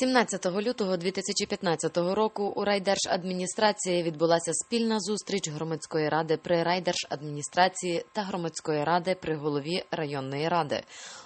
17 лютого 2015 року у райдержадміністрації відбулася спільна зустріч громадської ради при райдержадміністрації та громадської ради при голові районної ради.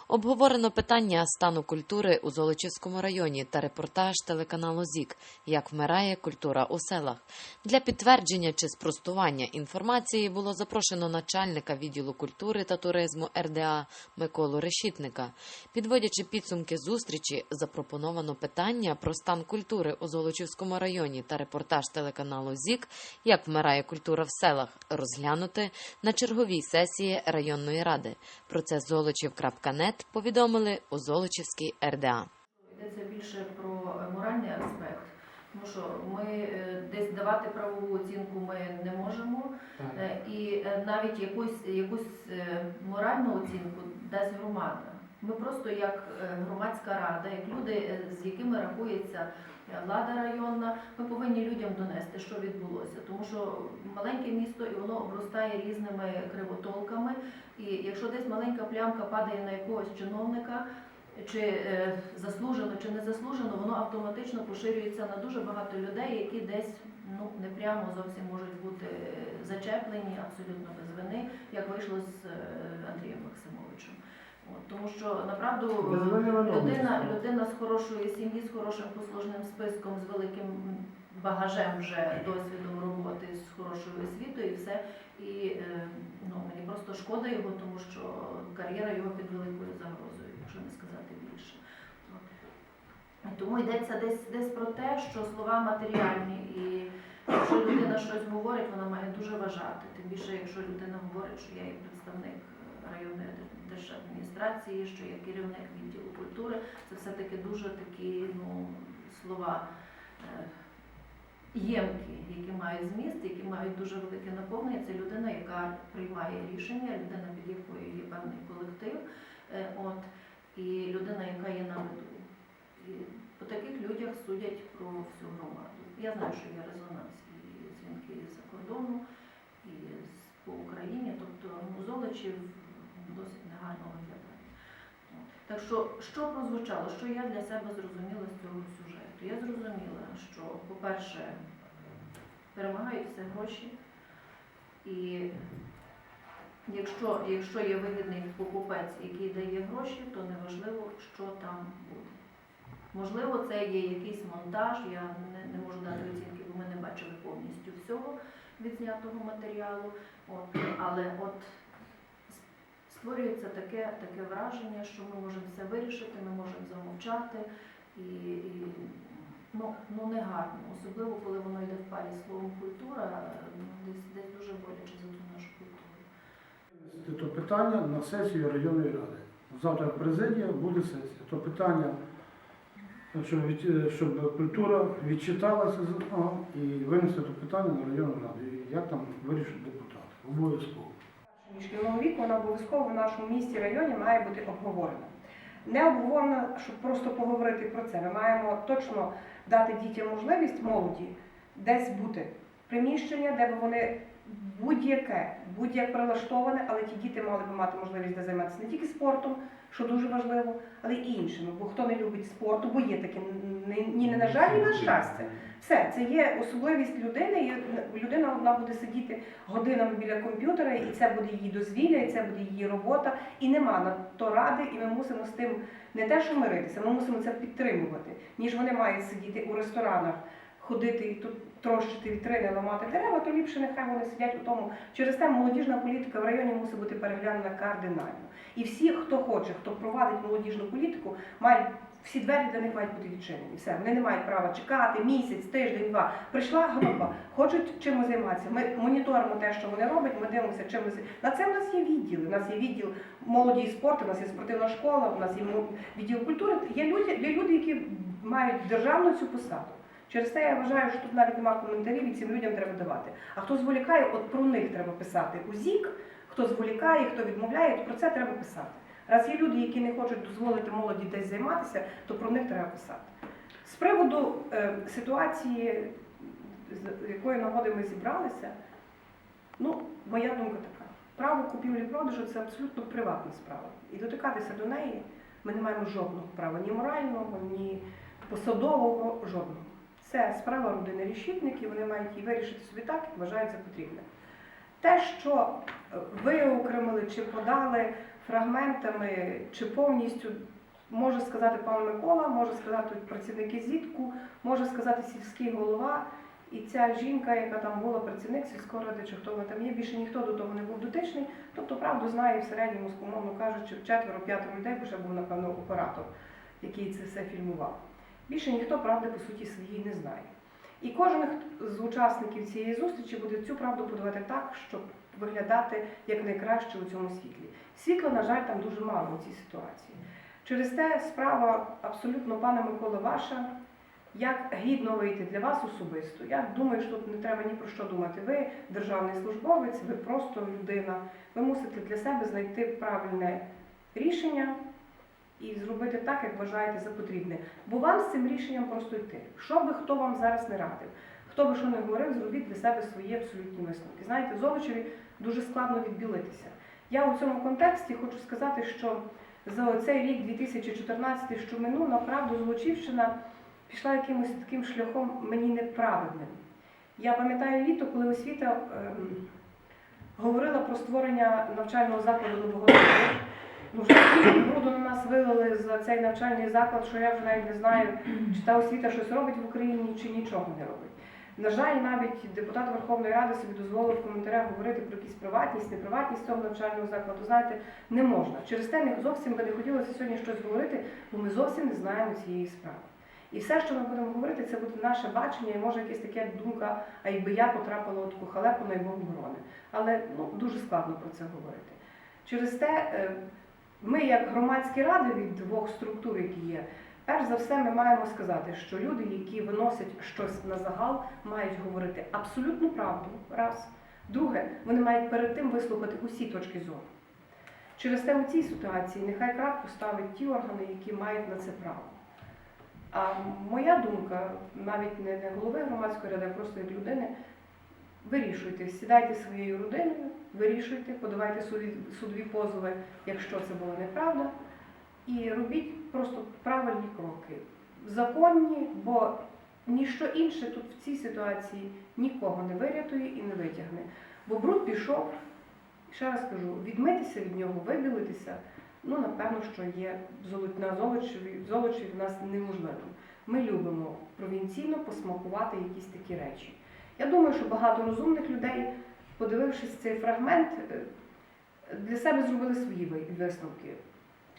Обговорено питання стану культури у Золочівському районі та репортаж телеканалу ЗІК Як вмирає культура у селах. Для підтвердження чи спростування інформації було запрошено начальника відділу культури та туризму РДА Миколу Решітника. Підводячи підсумки зустрічі, запропоновано питання про стан культури у Золочівському районі та репортаж телеканалу ЗІК Як вмирає культура в селах розглянути на черговій сесії районної ради. Про це Золочів.нет повідомили у Золочівській РДА. Йдеться більше про е, моральний аспект, тому що ми е, десь давати правову оцінку ми не можемо, так. і е, навіть якусь, якусь е, моральну оцінку дасть громада. Ми просто як е, громадська рада, як люди, е, з якими рахується е, влада районна, ми повинні людям донести, що відбулося. Тому що маленьке місто і воно обростає різними кривотолками. І якщо десь маленька плямка падає на якогось чиновника, чи е, заслужено, чи не заслужено, воно автоматично поширюється на дуже багато людей, які десь ну не прямо зовсім можуть бути е, зачеплені абсолютно без вини, як вийшло з е, Андрієм Максимовичем. От, тому що направду виновності. людина, людина з хорошої сім'ї, з хорошим послужним списком, з великим багажем вже досвідом роботи, з хорошою освітою і все. І е, ну, мені просто шкода його, тому що кар'єра його під великою загрозою, якщо не сказати більше. От. Тому йдеться десь, десь про те, що слова матеріальні, і якщо людина щось говорить, вона має дуже вважати. Тим більше, якщо людина говорить, що я є представник районної держадміністрації, що я керівник відділу культури, це все-таки дуже такі ну, слова. е, ємкі, які мають зміст, які мають дуже велике наповнення. Це людина, яка приймає рішення, людина, під якою є певний колектив, е, от, і людина, яка є на виду. І по таких людях судять про всю громаду. Я знаю, що є резонанс і дзвінки з-за кордону, і по Україні, тобто ну, Золочів Так що, що прозвучало, що я для себе зрозуміла з цього сюжету? Я зрозуміла, що, по-перше, перемагають все гроші, і якщо, якщо є вигідний покупець, який дає гроші, то неважливо, що там буде. Можливо, це є якийсь монтаж, я не, не можу дати оцінки, бо ми не бачили повністю всього відзнятого матеріалу. От, але от створюється таке, таке враження, що ми можемо все вирішити, ми можемо замовчати. І, і ну, ну не гарно, особливо коли воно йде в парі словом культура, ну, десь, десь дуже боляче за ту нашу культуру. То питання на сесію районної ради. Завтра президія буде сесія. То питання, щоб, від- щоб культура відчиталася з одного і винести то питання на районну раду. Як там вирішить депутат. Обов'язково. Шкільного віку вона обов'язково в нашому місті районі має бути обговорена. Не обговорена, щоб просто поговорити про це. Ми маємо точно дати дітям можливість молоді десь бути. Приміщення, де б вони будь-яке, будь-як прилаштоване, але ті діти мали б мати можливість де займатися не тільки спортом, що дуже важливо, але й іншими. Бо хто не любить спорту, бо є таке ні, не на жаль, ні на щастя. Все, це є особливість людини, і людина вона буде сидіти годинами біля комп'ютера, і це буде її дозвілля, і це буде її робота. І нема на то ради, і ми мусимо з тим не те, що миритися, ми мусимо це підтримувати. Ніж вони мають сидіти у ресторанах, ходити і тут трощити вітрини, ламати дерева, то ліпше нехай вони сидять у тому. Через те молодіжна політика в районі мусить бути переглянена кардинально. І всі, хто хоче, хто провадить молодіжну політику, мають всі двері для них мають бути відчинені. Все, вони не мають права чекати місяць, тиждень, два. Прийшла група, хочуть чимось займатися. Ми моніторимо те, що вони роблять. Ми дивимося, чим вони на це. В нас є відділи. У нас є відділ молоді і спорту, у нас є спортивна школа, у нас є відділ культури. Є люди, є люди, які мають державну цю посаду. Через те я вважаю, що тут навіть немає коментарів, і цим людям треба давати. А хто зволікає, от про них треба писати у ЗІК, хто зволікає, хто відмовляє, то про це треба писати. Раз є люди, які не хочуть дозволити молоді десь займатися, то про них треба писати. З приводу е, ситуації, з якої нагоди ми зібралися, ну, моя думка така. Право купівлі-продажу це абсолютно приватна справа. І дотикатися до неї ми не маємо жодного права ні морального, ні посадового жодного. Це справа родини решітників, вони мають її вирішити собі так, як вважають за потрібне. Те, що е, виокремили чи подали фрагментами, чи повністю, може сказати пан Микола, може сказати працівники зітку, може сказати сільський голова. І ця жінка, яка там була працівник сільської ради, чи хто вона там є, більше ніхто до того не був дотичний. Тобто правду знає в середньому, умовно кажучи, четверо-п'ятеро людей, бо ще був, напевно, оператор, який це все фільмував. Більше ніхто правди по суті своїй не знає. І кожен з учасників цієї зустрічі буде цю правду подавати так, щоб виглядати якнайкраще у цьому світлі. Світла, на жаль, там дуже мало у цій ситуації. Через те справа абсолютно, пане Микола, ваша. Як гідно вийти для вас особисто? Я думаю, що тут не треба ні про що думати. Ви державний службовець, ви просто людина. Ви мусите для себе знайти правильне рішення і зробити так, як вважаєте за потрібне. Бо вам з цим рішенням просто йти. Що би хто вам зараз не радив, хто би що не говорив, зробіть для себе свої абсолютні висновки. Знаєте, Золочеві дуже складно відбілитися. Я у цьому контексті хочу сказати, що за цей рік 2014, що минув, направду Золочівщина пішла якимось таким шляхом мені неправедним. Я пам'ятаю літо, коли освіта ем, говорила про створення навчального закладу нового року. Ну, стільки бруду на нас вилили за цей навчальний заклад, що я вже навіть не знаю, чи та освіта щось робить в Україні, чи нічого не робить. На жаль, навіть депутат Верховної Ради собі дозволив в коментарях говорити про якісь приватність, неприватність цього навчального закладу. Знаєте, не можна. Через те не зовсім би не хотілося сьогодні щось говорити, бо ми зовсім не знаємо цієї справи. І все, що ми будемо говорити, це буде наше бачення і може якась така думка, а якби я потрапила у таку халепу, на Бог борони. Але ну, дуже складно про це говорити. Через те е, ми, як громадські ради від двох структур, які є, перш за все, ми маємо сказати, що люди, які виносять щось на загал, мають говорити абсолютну правду. Раз. Друге, вони мають перед тим вислухати усі точки зору. Через те у цій ситуації нехай крапку ставить ті органи, які мають на це право. А моя думка, навіть не, голови громадської ради, а просто як людини, вирішуйте, сідайте своєю родиною, вирішуйте, подавайте судові, судові позови, якщо це була неправда, і робіть просто правильні кроки. Законні, бо ніщо інше тут в цій ситуації нікого не вирятує і не витягне. Бо бруд пішов, ще раз кажу, відмитися від нього, вибілитися, ну, напевно, що є на золочеві, золочеві в нас неможливо. Ми любимо провінційно посмакувати якісь такі речі. Я думаю, що багато розумних людей, подивившись цей фрагмент, е, для себе зробили свої висновки.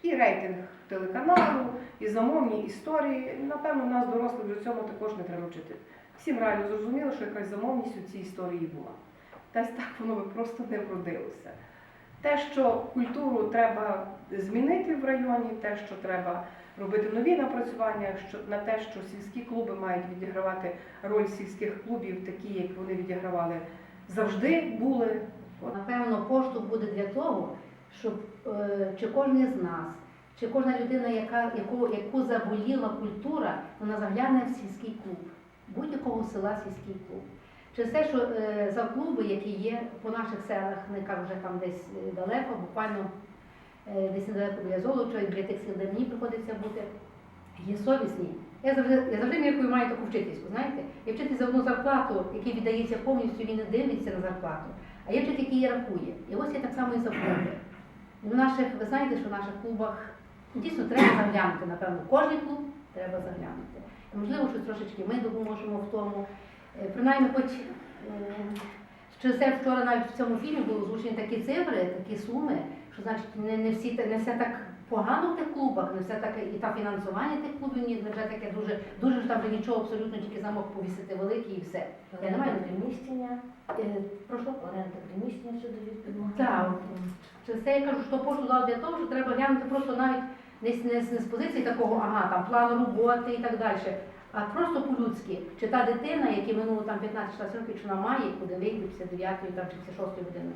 І рейтинг телеканалу, і замовні історії. Напевно, нас дорослих вже цьому також не треба вчити. Всім реально зрозуміло, що якась замовність у цій історії була. Десь так воно би просто не вродилося. Те, що культуру треба змінити в районі, те, що треба робити нові напрацювання, що на те, що сільські клуби мають відігравати роль сільських клубів, такі, як вони відігравали завжди були. Напевно, поштовх буде для того, щоб е, чи кожен з нас, чи кожна людина, яка, яку, яку заболіла культура, вона загляне в сільський клуб, будь-якого села сільський клуб. Через те, що е, за клуби, які є по наших селах, не кажу вже там десь е, далеко, буквально е, десь недалеко біля Золоча, і біля тих сіл, де мені приходиться бути, є совісні. Я завжди, я завжди міркую маю таку вчительську, знаєте? Я вчитель за одну зарплату, який віддається повністю, він не дивиться на зарплату. А є вчитель, який рахує. І ось я так само і за клуби. В наших, ви знаєте, що в наших клубах дійсно треба заглянути, напевно, кожен клуб треба заглянути. І, можливо, що трошечки ми допоможемо в тому. Е, Принаймні, хоч е, через це вчора навіть в цьому фільмі були озвучені такі цифри, такі суми, що значить не, не, всі, не все так погано в тих клубах, не все таке, і та фінансування тих клубів ні, вже таке дуже, дуже ж там вже нічого абсолютно, тільки замок повісити великий і все. Я не маю приміщення, Е, Прошу. оренда приміщення щодо відповідного. Так, це я кажу, що пошту дав для того, що треба глянути просто навіть не, з- не, з- не з позиції такого, ага, там план роботи і так далі, а просто по-людськи. Чи та дитина, яка минуло там 15-16 років, чи вона має куди вийти після 9 там, чи після 6 години.